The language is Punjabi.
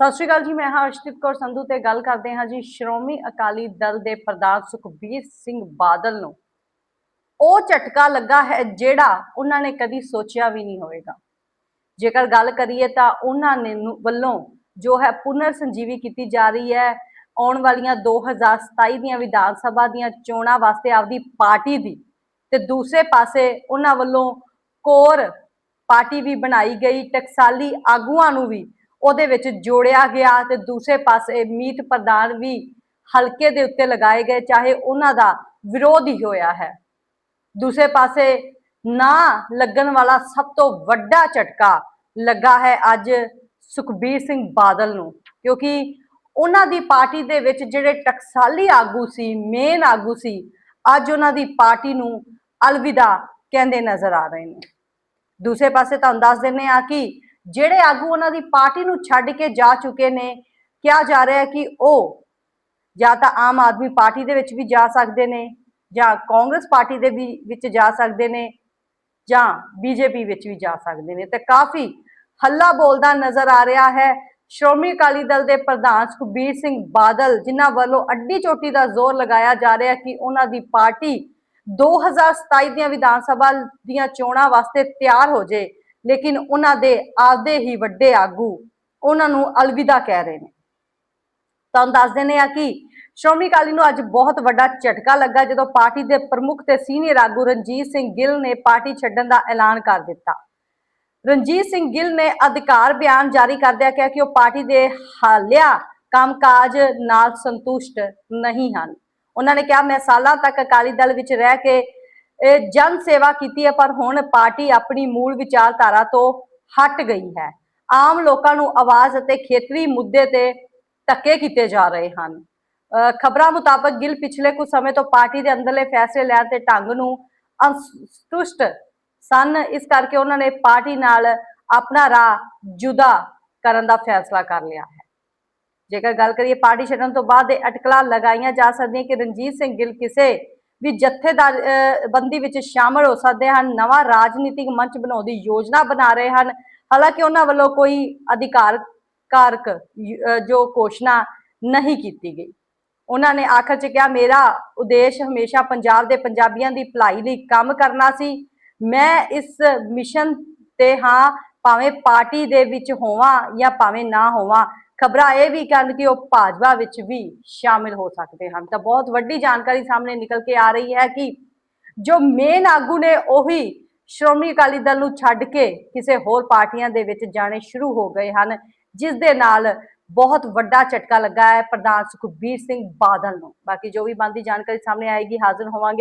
ਸਤਿ ਸ਼੍ਰੀ ਅਕਾਲ ਜੀ, ਮੈਂ ਹਾਂ ਅਰਸ਼ਦੀਪ ਕੌਰ ਸੰਧੂ ਤੇ ਗੱਲ ਕਰਦੇ ਹਾਂ ਜੀ ਸ਼੍ਰੋਮਣੀ ਅਕਾਲੀ ਦਲ ਦੇ ਪ੍ਰਧਾਨ ਸੁਖਬੀਰ ਸਿੰਘ ਬਾਦਲ ਨੂੰ। ਉਹ ਝਟਕਾ ਲੱਗਾ ਹੈ ਜਿਹੜਾ ਉਹਨਾਂ ਨੇ ਕਦੀ ਸੋਚਿਆ ਵੀ ਨਹੀਂ ਹੋਵੇਗਾ। ਜੇਕਰ ਗੱਲ ਕਰੀਏ ਤਾਂ ਉਹਨਾਂ ਨੇ ਵੱਲੋਂ ਜੋ ਹੈ ਪੁਨਰ ਸੰਜੀਵੀ ਕੀਤੀ ਜਾ ਰਹੀ ਹੈ, ਆਉਣ ਵਾਲੀਆਂ 2027 ਦੀਆਂ ਵਿਧਾਨ ਸਭਾ ਦੀਆਂ ਚੋਣਾਂ ਵਾਸਤੇ ਆਪਦੀ ਪਾਰਟੀ ਦੀ ਤੇ ਦੂਸਰੇ ਪਾਸੇ ਉਹਨਾਂ ਵੱਲੋਂ ਕੋਰ ਪਾਰਟੀ ਵੀ ਬਣਾਈ ਗਈ, ਟਕਸਾਲੀ ਆਗੂਆਂ ਨੂੰ ਵੀ ਉਹਦੇ ਵਿੱਚ ਜੋੜਿਆ ਗਿਆ ਤੇ ਦੂਸਰੇ ਪਾਸੇ ਮੀਤ ਪ੍ਰਧਾਨ ਵੀ ਹਲਕੇ ਦੇ ਉੱਤੇ ਲਗਾਏ ਗਏ, ਚਾਹੇ ਉਹਨਾਂ ਦਾ ਵਿਰੋਧ ਹੀ ਹੋਇਆ ਹੈ। ਦੂਸਰੇ ਪਾਸੇ ਨਾ ਲੱਗਣ ਵਾਲਾ ਸਭ ਤੋਂ ਵੱਡਾ ਝਟਕਾ ਲੱਗਾ ਹੈ ਅੱਜ ਸੁਖਬੀਰ ਸਿੰਘ ਬਾਦਲ ਨੂੰ, ਕਿਉਂਕਿ ਉਹਨਾਂ ਦੀ ਪਾਰਟੀ ਦੇ ਵਿੱਚ ਜਿਹੜੇ ਟਕਸਾਲੀ ਆਗੂ ਸੀ ਮੇਨ ਆਗੂ ਸੀ, ਅੱਜ ਉਹਨਾਂ ਦੀ ਪਾਰਟੀ ਨੂੰ ਅਲਵਿਦਾ ਕਹਿੰਦੇ ਨਜ਼ਰ ਆ ਰਹੇ ਨੇ। ਦੂਸਰੇ ਪਾਸੇ ਤੁਹਾਨੂੰ ਦੱਸ ਦਿੰਨੇ ਆ ਕਿ ਜਿਹੜੇ ਆਗੂ ਉਹਨਾਂ ਦੀ ਪਾਰਟੀ ਨੂੰ ਛੱਡ ਕੇ ਜਾ ਚੁੱਕੇ ਨੇ, ਕਿਹਾ ਜਾ ਰਿਹਾ ਹੈ ਕਿ ਉਹ ਜਾਂ ਤਾਂ ਆਮ ਆਦਮੀ ਪਾਰਟੀ ਦੇ ਵਿੱਚ ਵੀ ਜਾ ਸਕਦੇ ਨੇ ਜਾਂ ਕਾਂਗਰਸ ਪਾਰਟੀ ਦੇ ਵੀ ਵਿੱਚ ਜਾ ਸਕਦੇ ਨੇ ਜਾਂ ਬੀਜੇਪੀ ਵਿੱਚ ਵੀ ਜਾ ਸਕਦੇ ਨੇ। ਤੇ ਕਾਫੀ ਹੱਲਾ ਬੋਲਦਾ ਨਜ਼ਰ ਆ ਰਿਹਾ ਹੈ। ਸ਼੍ਰੋਮਣੀ ਅਕਾਲੀ ਦਲ ਦੇ ਪ੍ਰਧਾਨ ਸੁਖਬੀਰ ਸਿੰਘ ਬਾਦਲ, ਜਿਨ੍ਹਾਂ ਵੱਲੋਂ ਅੱਡੀ ਚੋਟੀ ਦਾ ਜ਼ੋਰ ਲਗਾਇਆ ਜਾ ਰਿਹਾ ਕਿ ਉਹਨਾਂ ਦੀ ਪਾਰਟੀ 2027 ਦੀਆਂ ਵਿਧਾਨ ਸਭਾ ਦੀਆਂ ਚੋਣਾਂ ਵਾਸਤੇ ਤਿਆਰ ਹੋ ਜੇ। ਲੇਕਿਨ ਉਹਨਾਂ ਦੇ ਆਪਦੇ ਹੀ ਵੱਡੇ ਆਗੂ ਉਹਨਾਂ ਨੂੰ ਅਲਵਿਦਾ ਕਹਿ ਰਹੇ ਨੇ। ਤੁਹਾਨੂੰ ਦੱਸ ਦਿੰਦੇ ਆ ਕਿ ਸ਼੍ਰੋਮਣੀ ਅਕਾਲੀ ਨੂੰ ਅੱਜ ਬਹੁਤ ਵੱਡਾ ਝਟਕਾ ਲੱਗਾ ਜਦੋਂ ਪਾਰਟੀ ਦੇ ਪ੍ਰਮੁੱਖ ਤੇ ਸੀਨੀਅਰ ਆਗੂ ਰਣਜੀਤ ਸਿੰਘ ਗਿੱਲ ਨੇ ਪਾਰਟੀ ਛੱਡਣ ਦਾ ਐਲਾਨ ਕਰ ਦਿੱਤਾ। ਰਣਜੀਤ ਸਿੰਘ ਗਿੱਲ ਨੇ ਅਧਿਕਾਰ ਬਿਆਨ ਜਾਰੀ ਕਰਦਿਆਂ ਕਿਹਾ ਕਿ ਉਹ ਪਾਰਟੀ ਦੇ ਹਾਲਿਆ ਕੰਮਕਾਜ ਨਾਲ ਸੰਤੁਸ਼ਟ ਨਹੀਂ ਹਨ। ਉਹਨਾਂ ਨੇ ਕਿਹਾ, ਮੈਂ ਸਾਲਾਂ ਤੱਕ ਅਕਾਲੀ ਦਲ ਵਿੱਚ ਰਹਿ ਕੇ ਜਨ ਸੇਵਾ ਕੀਤੀ ਹੈ, ਪਰ ਹੁਣ ਪਾਰਟੀ ਆਪਣੀ ਮੂਲ ਵਿਚਾਰਧਾਰਾ ਤੋਂ ਹਟ ਗਈ ਹੈ। ਆਮ ਲੋਕਾਂ ਨੂੰ ਆਵਾਜ਼ ਅਤੇ ਖੇਤਰੀ ਮੁੱਦੇ ਤੇ ਧੱਕੇ ਕੀਤੇ ਜਾ ਰਹੇ ਹਨ। ਖਬਰਾਂ ਮੁਤਾਬਕ ਗਿੱਲ ਪਿਛਲੇ ਕੁਝ ਸਮੇਂ ਤੋਂ ਪਾਰਟੀ ਦੇ ਅੰਦਰਲੇ ਫੈਸਲੇ ਲੈਣ ਤੇ ਢੰਗ ਨੂੰ ਅਸੰਤੁਸ਼ਟ ਸਨ। ਇਸ ਕਰਕੇ ਉਹਨਾਂ ਨੇ ਪਾਰਟੀ ਨਾਲ ਆਪਣਾ ਰਾਹ ਜੁਦਾ ਕਰਨ ਦਾ ਫੈਸਲਾ ਕਰ ਲਿਆ ਹੈ। ਜੇਕਰ ਗੱਲ ਕਰੀਏ ਪਾਰਟੀ ਛੱਡਣ ਤੋਂ ਬਾਅਦ ਇਹ ਅਟਕਲਾਂ ਲਗਾਈਆਂ ਜਾ ਸਕਦੀਆਂ ਕਿ ਰਣਜੀਤ ਸਿੰਘ ਗਿੱਲ ਕਿਸੇ ਵੀ ਜਥੇਦਾਰ ਬੰਦੀ ਵਿੱਚ ਸ਼ਾਮਲ ਹੋ ਸਕਦੇ ਹਨ, ਨਵਾਂ ਰਾਜਨੀਤਿਕ ਮੰਚ ਬਣਾਉਣ ਦੀ ਯੋਜਨਾ ਬਣਾ ਰਹੇ ਹਨ। ਹਾਲਾਂਕਿ ਉਹਨਾਂ ਵੱਲੋਂ ਕੋਈ ਅਧਿਕਾਰ ਕਾਰਕ ਜੋ ਘੋਸ਼ਣਾ ਨਹੀਂ ਕੀਤੀ ਗਈ। ਉਹਨਾਂ ਨੇ ਆਖਰ 'ਚ ਕਿਹਾ, ਮੇਰਾ ਉਦੇਸ਼ ਹਮੇਸ਼ਾ ਪੰਜਾਬ ਦੇ ਪੰਜਾਬੀਆਂ ਦੀ ਭਲਾਈ ਲਈ ਕੰਮ ਕਰਨਾ ਸੀ। ਮੈਂ ਇਸ ਮਿਸ਼ਨ ਤੇ ਹਾਂ, ਭਾਵੇਂ ਪਾਰਟੀ ਦੇ ਵਿੱਚ ਹੋਵਾਂ ਜਾਂ ਭਾਵੇਂ ਨਾ ਹੋਵਾਂ। ਖਬਰਾਂ ਇਹ ਵੀ ਕਰਨ ਕਿ ਉਹ ਭਾਜਪਾ ਵਿੱਚ ਵੀ ਸ਼ਾਮਿਲ ਹੋ ਸਕਦੇ ਹਨ। ਤਾਂ ਬਹੁਤ ਵੱਡੀ ਜਾਣਕਾਰੀ ਸਾਹਮਣੇ ਨਿਕਲ ਕੇ ਆ ਰਹੀ ਹੈ ਕਿ ਜੋ ਮੇਨ ਆਗੂ ਨੇ ਉਹੀ ਸ਼੍ਰੋਮਣੀ ਅਕਾਲੀ ਦਲ ਨੂੰ ਛੱਡ ਕੇ ਕਿਸੇ ਹੋਰ ਪਾਰਟੀਆਂ ਦੇ ਵਿੱਚ ਜਾਣੇ ਸ਼ੁਰੂ ਹੋ ਗਏ ਹਨ, ਜਿਸ ਦੇ ਨਾਲ ਬਹੁਤ ਵੱਡਾ ਝਟਕਾ ਲੱਗਾ ਹੈ ਪ੍ਰਧਾਨ ਸੁਖਬੀਰ ਸਿੰਘ ਬਾਦਲ ਨੂੰ। ਬਾਕੀ ਜੋ ਵੀ ਬੰਦੀ ਜਾਣਕਾਰੀ ਸਾਹਮਣੇ ਆਏਗੀ, ਹਾਜ਼ਰ ਹੋਵਾਂਗੇ।